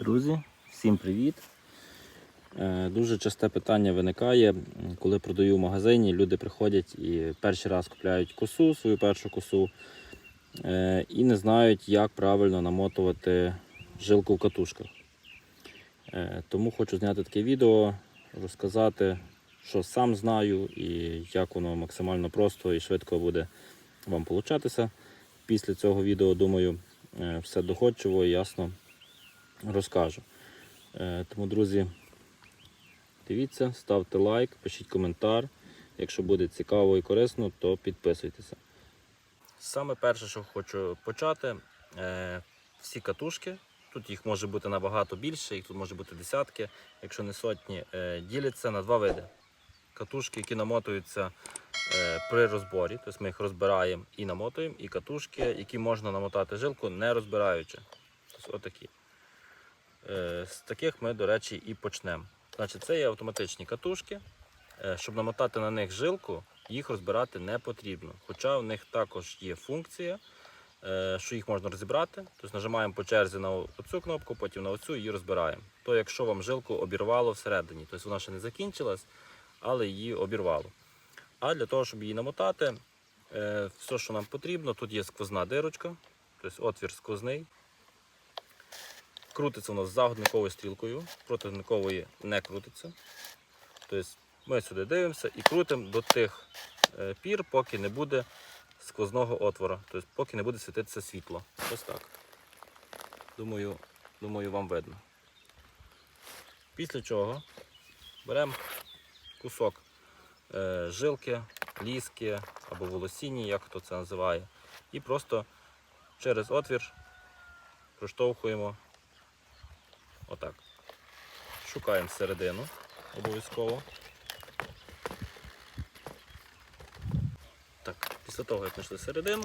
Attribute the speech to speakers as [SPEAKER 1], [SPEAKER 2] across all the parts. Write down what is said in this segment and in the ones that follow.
[SPEAKER 1] Друзі, всім привіт! Е, Дуже часте питання виникає, коли продаю в магазині, люди приходять і перший раз купляють косу, свою першу косу, е, і не знають, як правильно намотувати жилку в катушках. Е, Тому хочу зняти таке відео, розказати, що сам знаю і як воно максимально просто і швидко буде вам получатися. Після цього відео, думаю, все доходчиво і ясно розкажу. Е, Тому, друзі, дивіться, ставте лайк, пишіть коментар. Якщо буде цікаво і корисно, то підписуйтеся. Саме перше, що хочу почати, е, всі катушки. Тут їх може бути набагато більше, їх тут може бути десятки, якщо не сотні, е, діляться на два види. Катушки, які намотуються при розборі, тобто ми їх розбираємо і намотуємо, і катушки, які можна намотати жилку, не розбираючи. Тобто отакі. Е, З таких ми, до речі, і почнемо. Значить, це є автоматичні катушки. Е, Щоб намотати на них жилку, їх розбирати не потрібно. Хоча в них також є функція, е, що їх можна розібрати. Тобто нажимаємо по черзі на оцю кнопку, потім на оцю і розбираємо. То якщо вам жилку обірвало всередині, тобто вона ще не закінчилась, але її обірвало. А для того, щоб її намотати, все, що нам потрібно, тут є сквозна дирочка, тобто отвір сквозний. Крутиться воно з загодниковою стрілкою, противникової не крутиться. Тобто ми сюди дивимося і крутимо до тих е, пір, поки не буде сквозного отвора, тобто поки не буде світитися світло. Ось так. Думаю, думаю, вам видно. Після чого беремо кусок е, жилки, ліски або волосінні, як хто це називає, і просто через отвір проштовхуємо Отак. Шукаємо середину обов'язково. Так, після того, як знайшли середину,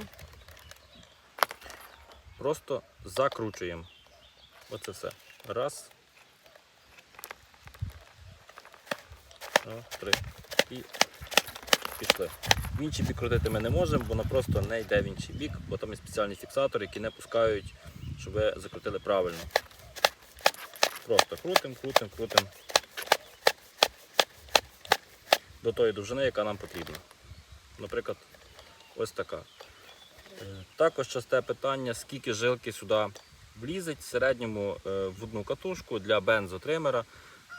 [SPEAKER 1] просто закручуємо. Оце все. Раз. Два, три. І пішли. В інший бік крутити ми не можемо, воно просто не йде в інший бік, бо там є спеціальні фіксатори, які не пускають, щоб ви закрутили правильно. Просто крутим, крутим, крутим до тої довжини, яка нам потрібна. Наприклад, ось така. Е, Також часте питання, скільки жилки сюди влізить. В середньому е, в одну катушку для бензотримера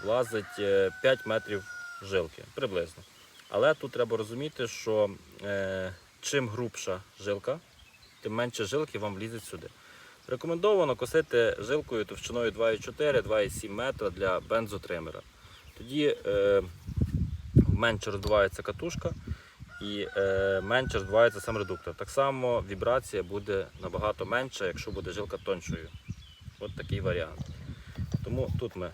[SPEAKER 1] влазить е, 5 метрів жилки приблизно. Але тут треба розуміти, що е, чим грубша жилка, тим менше жилки вам влізуть сюди. Рекомендовано косити жилкою товщиною 2,4-2,7 метра для бензотримера. Тоді е, менше роздувається катушка і е, менше роздувається сам редуктор. Так само вібрація буде набагато менша, якщо буде жилка тоншою. От такий варіант. Тому тут ми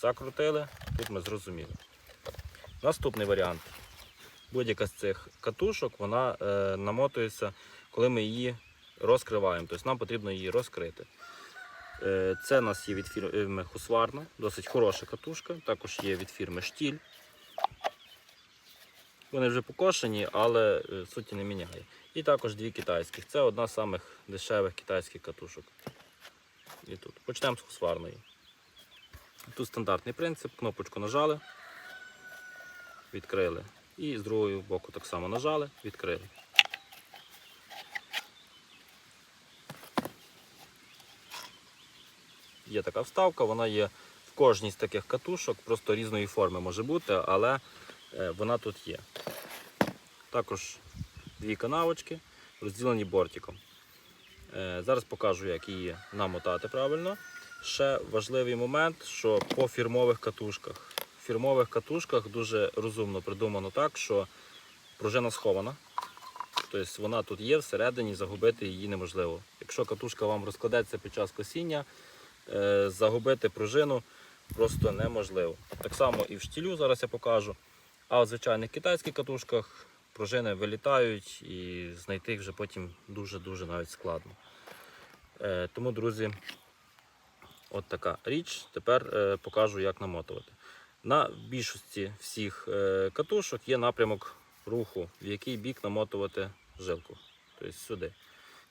[SPEAKER 1] закрутили, тут ми зрозуміли. Наступний варіант. Будь-яка з цих катушок вона е, намотується, коли ми її розкриваємо. Тобто нам потрібно її розкрити. Е, Це у нас є від фірми Husqvarna, досить хороша катушка. Також є від фірми Штіль. Вони вже покошені, але е, суті не міняє. І також дві китайських. Це одна з самих дешевих китайських катушок. І тут. Почнемо з Husqvarna. Тут стандартний принцип, кнопочку нажали, відкрили. І з другого боку так само нажали, відкрили. Є така вставка, вона є в кожній з таких катушок, просто різної форми може бути, але е, вона тут є. Також дві канавочки, розділені бортиком. Е, Зараз покажу, як її намотати правильно. Ще важливий момент, що по фірмових катушках. В фірмових катушках дуже розумно придумано так, що пружина схована. Тобто вона тут є всередині, загубити її неможливо. Якщо катушка вам розкладеться під час косіння, загубити пружину просто неможливо. Так само і в штілю зараз я покажу. А в звичайних китайських катушках пружини вилітають і знайти їх вже потім дуже-дуже навіть складно. Е, Тому, друзі, от така річ. Тепер е, покажу, як намотувати. На більшості всіх е, катушок є напрямок руху, в який бік намотувати жилку. Тобто сюди.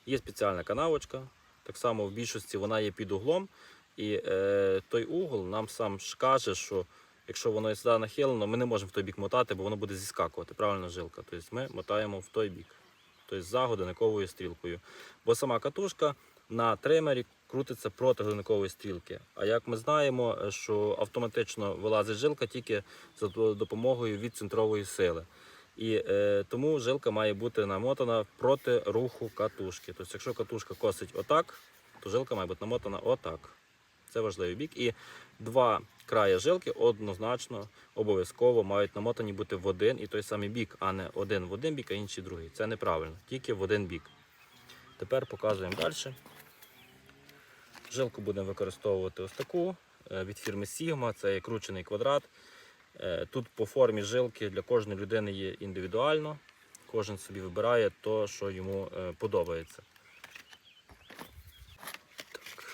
[SPEAKER 1] Є спеціальна канавочка. Так само в більшості вона є під углом. І е, той угол нам сам каже, що якщо воно сюди нахилено, ми не можемо в той бік мотати, бо воно буде зіскакувати. Правильно жилка. Тобто ми мотаємо в той бік, тобто за годинниковою стрілкою. Бо сама катушка на тримері крутиться проти годинникової стрілки. А як ми знаємо, е, що автоматично вилазить жилка тільки за до- допомогою відцентрової сили. І е, тому жилка має бути намотана проти руху катушки. Тобто, якщо катушка косить отак, то жилка має бути намотана отак. Це важливий бік. І два краї жилки однозначно обов'язково мають намотані бути в один і той самий бік, а не один в один бік, а інший другий. Це неправильно, тільки в один бік. Тепер показуємо далі. Жилку будемо використовувати ось таку е, від фірми Sigma, це кручений квадрат. Е, Тут по формі жилки для кожної людини є індивідуально. Кожен собі вибирає то, що йому е, подобається. Так.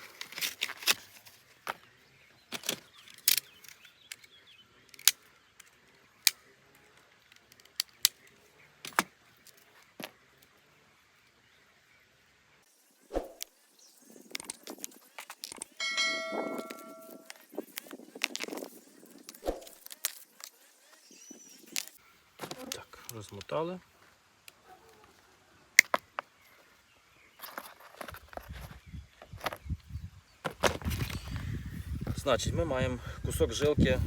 [SPEAKER 1] Так, розмотали. Значить, ми маємо кусок жилки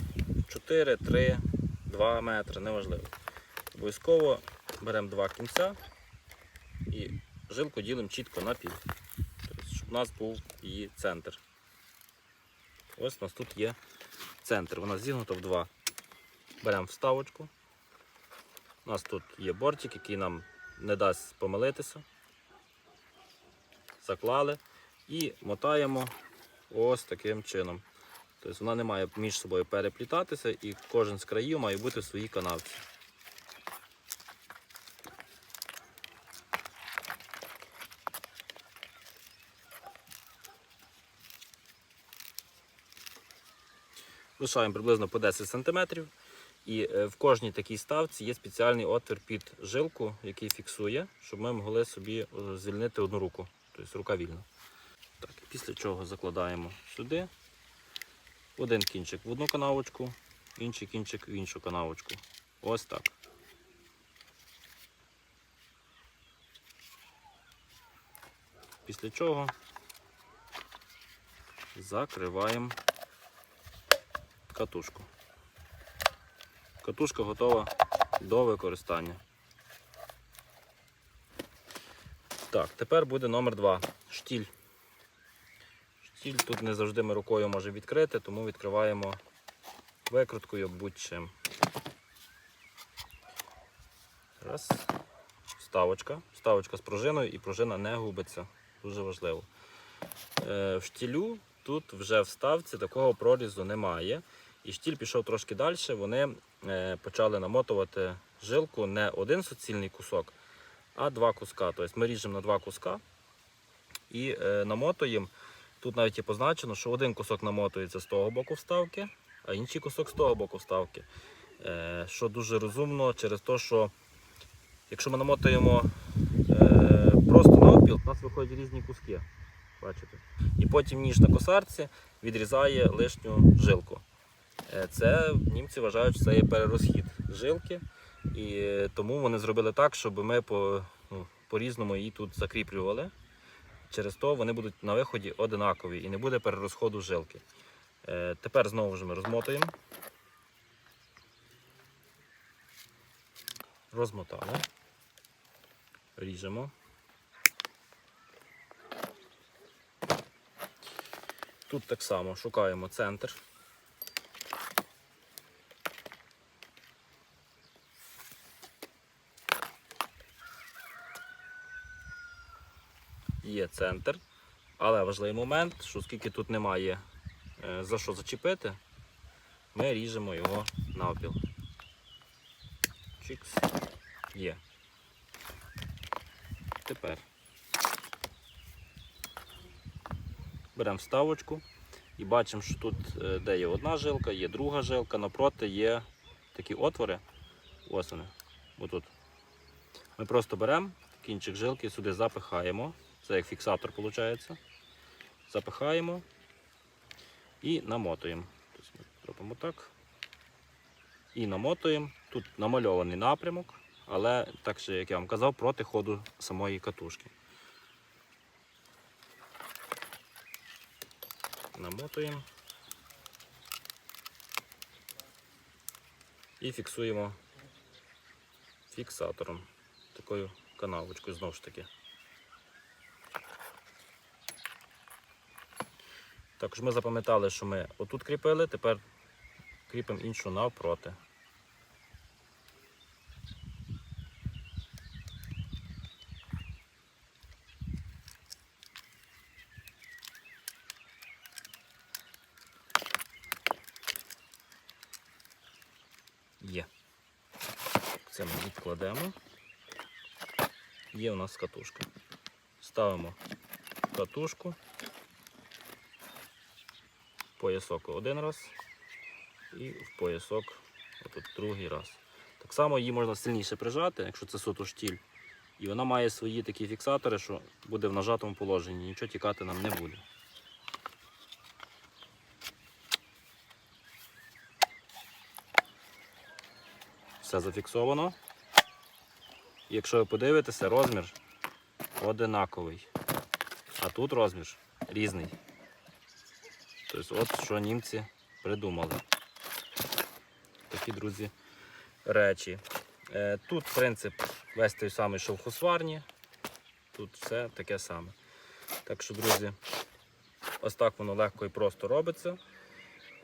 [SPEAKER 1] 4, 3, 2 метри, неважливо. Обов'язково беремо два кінця і жилку ділимо чітко на пів. Тобто, щоб у нас був її центр. Ось у нас тут є центр. Вона зігнута в два. Беремо вставочку. У нас тут є бортик, який нам не дасть помилитися. Заклали і мотаємо ось таким чином. Тобто вона не має між собою переплітатися і кожен з країв має бути в своїй канавці. Лишаємо приблизно по 10 см. І е, в кожній такій ставці є спеціальний отвір під жилку, який фіксує, щоб ми могли собі е, звільнити одну руку. Тобто рука вільна. Так, після чого закладаємо сюди один кінчик в одну канавочку, інший кінчик в іншу канавочку. Ось так. Після чого закриваємо катушку. Катушка готова до використання. Так, тепер буде номер 2. Штіль. Штіль тут не завжди ми рукою можемо відкрити, тому відкриваємо викруткою будь-чим. Раз. Вставочка. Вставочка з пружиною і пружина не губиться. Дуже важливо. Е, в штілю тут вже в ставці такого прорізу немає. І штіль пішов трошки далі. Вони е, почали намотувати жилку не один суцільний кусок, а два куска. Тобто ми ріжемо на два куска і е, намотуємо. Тут навіть є позначено, що один кусок намотується з того боку вставки, а інший кусок з того боку вставки. Е, що дуже розумно через те, що якщо ми намотуємо просто навпіл, у нас виходять різні куски. Бачите? І потім ніж на косарці відрізає лишню жилку. Е, Це німці вважають, що це є перерозхід жилки, і е, тому вони зробили так, щоб ми по, ну, по-різному її тут закріплювали. Через то вони будуть на виході одинакові і не буде перерозходу жилки. Е, Тепер знову ж ми розмотуємо. Розмотали. Ріжемо. Тут так само шукаємо центр. Є центр, але важливий момент, що оскільки тут немає е, за що зачепити, ми ріжемо його навпіл. Чікс. Є. Тепер беремо вставочку і бачимо, що тут, е, де є одна жилка, є друга жилка, напроти є такі отвори. Ось вони. Отут. Ми просто беремо кінчик жилки, сюди запихаємо. Це як фіксатор виходить. Запихаємо і намотуємо. Тобто ми робимо так. І намотуємо. Тут намальований напрямок, але так же, як я вам казав, проти ходу самої катушки. Намотуємо. І фіксуємо фіксатором. Такою канавочкою знову ж таки. Також ми запам'ятали, що ми отут кріпили, тепер кріпимо іншу навпроти. Є. Це ми відкладемо. Є у нас катушка. Ставимо катушку, поясок один раз і в поясок отут другий раз. Так само її можна сильніше прижати, якщо це суто штіль. І вона має свої такі фіксатори, що буде в нажатому положенні, нічого тікати нам не буде. Все зафіксовано. Якщо ви подивитеся, розмір одинаковий. А тут розмір різний. Тобто, от що німці придумали. Такі, друзі, речі. Е, Тут принцип весь той самий, що в хусварні. Тут все таке саме. Так що, друзі, ось так воно легко і просто робиться.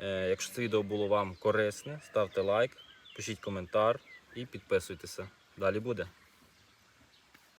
[SPEAKER 1] Е, Якщо це відео було вам корисне, ставте лайк, пишіть коментар і підписуйтеся. Далі буде.